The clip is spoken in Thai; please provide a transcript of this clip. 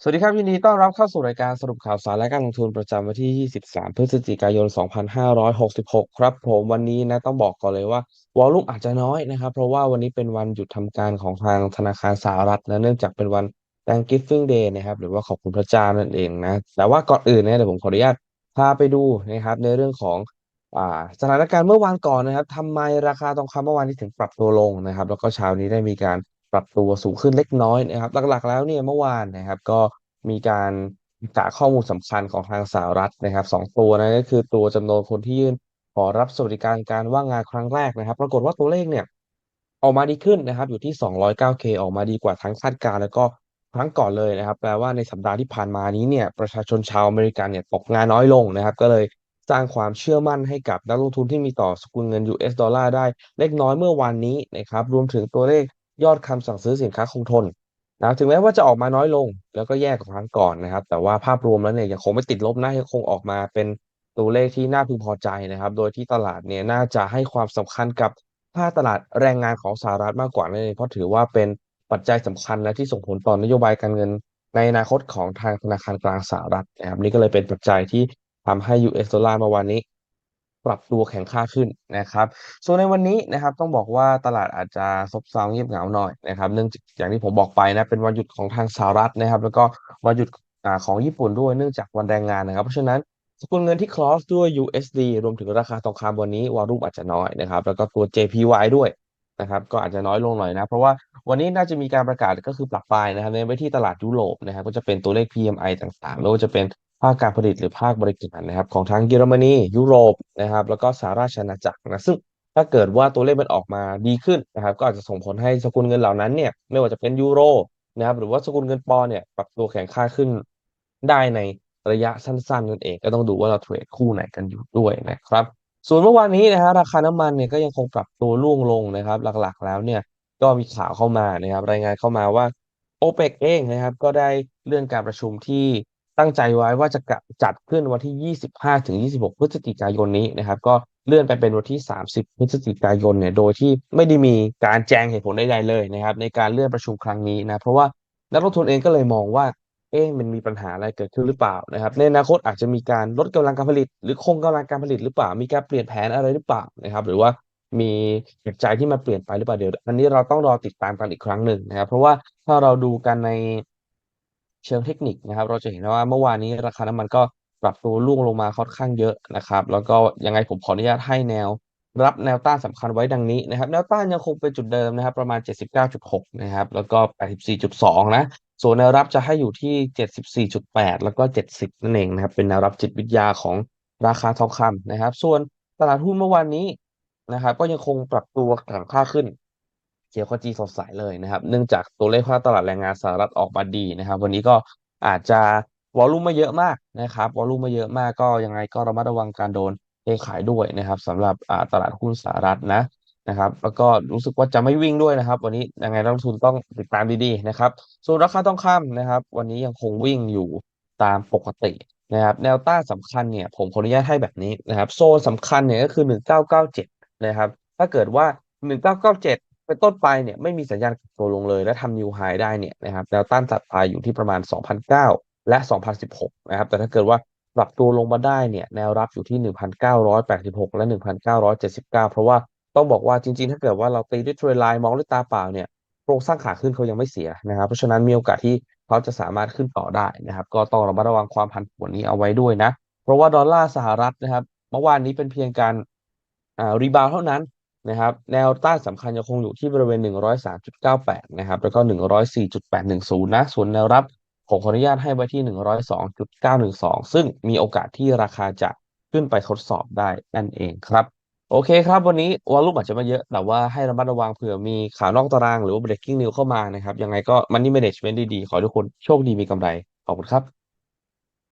สวัสดีครับยินดีต้อนรับเข้าสู่รายการสรุปข่าวสารและการลงทุนประจำวันที่ 23 พฤศจิกายน 2566 ครับผมวันนี้นะต้องบอกก่อนเลยว่าวอลลุ่มอาจจะน้อยนะครับ เพราะว่าวันนี้เป็นวันหยุดทำการของทางธนาคารสหรัฐนะเนื่องจากเป็นวัน Thanksgiving Day นะครับหรือว่าขอบคุณพระเจ้านั่นเองนะ แต่ว่าก่อนอื่นเนี่ยเดี๋ยวผมขออนุญาตพาไปดูนะครับในเรื่องของสถานการณ์เมื่อวานก่อนนะครับทำไมราคาทองคำเมื่อวานนี้ถึงปรับตัวลงนะครับ แล้วก็เช้านี้ได้มีการ รับตัวสูงขึ้นเล็กน้อยนะครับ หลักๆ แล้วเนี่ยเมื่อวานนะครับ ก็มีการประกาข้อมูลสำคัญของทางสหรัฐนะครับสองตัวนะก็คือตัวจำนวนคนที่ยื่นขอรับสวัสดิการการว่างงานครั้งแรกนะครับ ปรากฏว่าตัวเลขเนี่ยออกมาดีขึ้นนะครับ อยู่ที่ 209K ออกมาดีกว่าทั้งคาดการณ์แล้วก็ครั้งก่อนเลยนะครับ แปลว่าในสัปดาห์ที่ผ่านมานี้เนี่ยประชาชนชาวอเมริกันเนี่ยตกงานน้อยลงนะครับ ก็เลยสร้างความเชื่อมั่นให้กับนักลงทุนที่มีต่อสกุลเงิน US ดอลลาร์ได้เล็กน้อยเมื่อวานนี้นะครับ รวมถึงตัวเลข ยอดคำสั่งซื้อสินค้าคงทนนะถึงแม้ว่าจะออกมาน้อยลง แล้วก็แย่กว่าครั้งก่อนนะครับ แต่ว่าภาพรวมแล้วเนี่ยยังคงไม่ติดลบนะยังคงออกมาเป็นตัวเลขที่น่าพึงพอใจนะครับ โดยที่ตลาดเนี่ยน่าจะให้ความสำคัญกับภาคตลาดแรงงานของสหรัฐมากกว่านั่นเองเพราะถือว่าเป็นปัจจัยสำคัญและที่ส่งผลต่อนโยบายการเงิน ในอนาคตของทางธนาคารกลางสหรัฐนะครับนี่ก็เลยเป็นปัจจัยที่ทำให้ US ดอลลาร์เมื่อวานนี้ ปรับตัวแข็งค่าขึ้นนะครับส่วนในวันนี้นะครับต้องบอกว่าตลาดอาจจะซบเซาเงียบเหงาหน่อยนะครับเนื่องจากอย่างที่ผมบอกไปนะเป็นวันหยุดของทางสหรัฐนะครับ แล้วก็วันหยุดอของญี่ปุ่นด้วยเนื่องจากวันแรงงานนะครับ เพราะฉะนั้นสกุลเงินที่ cross ด้วย USD รวมถึงราคาทองคำวันนี้วอลุ่มอาจจะน้อยนะครับ แล้วก็ตัว JPY ด้วยนะครับ ก็อาจจะน้อยลงหน่อยนะ เพราะว่าวันนี้น่าจะมีการประกาศก็คือปรับปนะครับเน้นไปที่ตลาดยุโรปนะครับ ก็จะเป็นตัวเลข PMI ต่างๆไม่ว่าจะเป็น ภาคการผลิตหรือภาคบริการนะครับ ของทั้งเยอรมนียุโรปนะครับ แล้วก็สหราชอาณาจักรนะซึ่งถ้าเกิดว่าตัวเลขมันออกมาดีขึ้นนะครับ ก็อาจจะส่งผลให้สกุลเงินเหล่านั้นเนี่ยไม่ว่าจะเป็นยูโรนะครับหรือว่าสกุลเงินปอนด์เนี่ยปรับตัวแข็งค่าขึ้นได้ในระยะสั้นๆนั่นเองก็ต้องดูว่าเราเทรดคู่ไหนกันอยู่ด้วยนะครับ ส่วนเมื่อวานนี้นะฮะราคาน้ำมันเนี่ยก็ยังคงปรับตัวร่วงลงนะครับ หลักๆ แล้วเนี่ยก็มีข่าวเข้ามานะครับรายงานเข้ามาว่าโอเปกเองนะครับก็ได้เลื่อนการประชุมที่ ตั้งใจไว้ว่าจะจัดขึ้นวันที่ 25 ถึง 26 พฤศจิกายนนี้นะครับ ก็เลื่อนไปเป็นวันที่ 30 พฤศจิกายนเนี่ย โดยที่ไม่ได้มีการแจ้งเหตุผลใดๆเลยนะครับ ในการเลื่อนประชุมครั้งนี้นะ เพราะว่านักลงทุนเองก็เลยมองว่า เอ๊ะมันมีปัญหาอะไรเกิดขึ้นหรือเปล่านะครับ ในอนาคตอาจจะมีการลดกำลังการผลิต หรือคงกำลังการผลิตหรือเปล่า มีการเปลี่ยนแผนอะไรหรือเปล่านะครับ หรือว่ามีปัจจัยที่มาเปลี่ยนไปหรือเปล่าเดี๋ยวอันนี้เราต้องรอติดตามกันอีกครั้งหนึ่งนะครับ เพราะว่าถ้าเราดูกันใน เชิงเทคนิคนะครับ เราจะเห็นว่าเมื่อวานนี้ราคาน้ำมันก็ปรับตัวร่วงลงมาค่อนข้างเยอะนะครับ แล้วก็ยังไงผมขออนุญาตให้แนว รับแนวต้านสำคัญไว้ดังนี้นะครับ แนวต้านยังคงเป็นจุดเดิมนะครับ ประมาณ 79.6 นะครับ แล้วก็ 84.2 นะ ส่วนแนวรับจะให้อยู่ที่ 74.8 แล้วก็ 70 นั่นเองนะครับ เป็นแนวรับจิตวิทยาของราคาทองคำนะครับ ส่วนตลาดหุ้นเมื่อวานนี้นะครับ ก็ยังคงปรับตัวแข็งค่าขึ้น เขียวขจีสดใสเลยนะครับ เนื่องจากตัวเลขภาคตลาดแรงงานสหรัฐออกมาดีนะครับ วันนี้ก็อาจจะวอลลุ่มไม่เยอะมากนะครับวอลลุ่มไม่เยอะมากก็ยังไงก็ระมัดระวังการโดนเทขายด้วยนะครับสำหรับตลาดหุ้นสหรัฐนะนะครับ แล้วก็รู้สึกว่าจะไม่วิ่งด้วยนะครับ วันนี้ยังไงนักลงทุนต้องติดตามดีๆนะครับ ส่วนราคาทองคำนะครับ วันนี้ยังคงวิ่งอยู่ตามปกตินะครับ แนวต้านสำคัญเนี่ย ผมขออนุญาตให้แบบนี้นะครับ โซนสำคัญเนี่ยก็คือหนึ่งเก้าเก้าเจ็ดนะครับ ถ้าเกิดว่าหนึ่ง เป็นต้นไปเนี่ยไม่มีสัญญาณตัวลงเลย และทำนิวไฮได้เนี่ยนะครับแนวต้านตัดไปอยู่ที่ประมาณ 2,009 และ 2,016 นะครับ แต่ถ้าเกิดว่าปรับตัวลงมาได้เนี่ยแนวรับอยู่ที่ 1,986 และ 1,979 เพราะว่าต้องบอกว่าจริง ๆ ถ้าเกิดว่าเราตีด้วยเทรนไลน์มองด้วยตาเปล่าเนี่ยโครงสร้างขาขึ้นเขายังไม่เสียนะครับ เพราะฉะนั้นมีโอกาสที่เขาจะสามารถขึ้นต่อได้นะครับ ก็ต้องระมัดระวังความผันผวนนี้เอาไว้ด้วยนะ เพราะว่าดอลลาร์สหรัฐนะครับ เมื่อวานนี้เป็นเพียงการรีบาวเท่านั้น นะครับแนวต้านสำคัญยังคงอยู่ที่บริเวณ 103.98 นะครับ แล้วก็ 104.810 นะ ส่วนแนวรับผมขออนุญาตให้ไว้ที่ 102.912 ซึ่งมีโอกาสที่ราคาจะขึ้นไปทดสอบได้นั่นเองครับ โอเคครับ วันนี้วอลลุ่มอาจจะไม่เยอะ แต่ว่าให้ระมัดระวังเผื่อมีข่าวนอกตารางหรือว่า breaking news เข้ามานะครับ ยังไงก็ money management ดีๆ ขอทุกคนโชคดีมีกำไร ขอบคุณครับ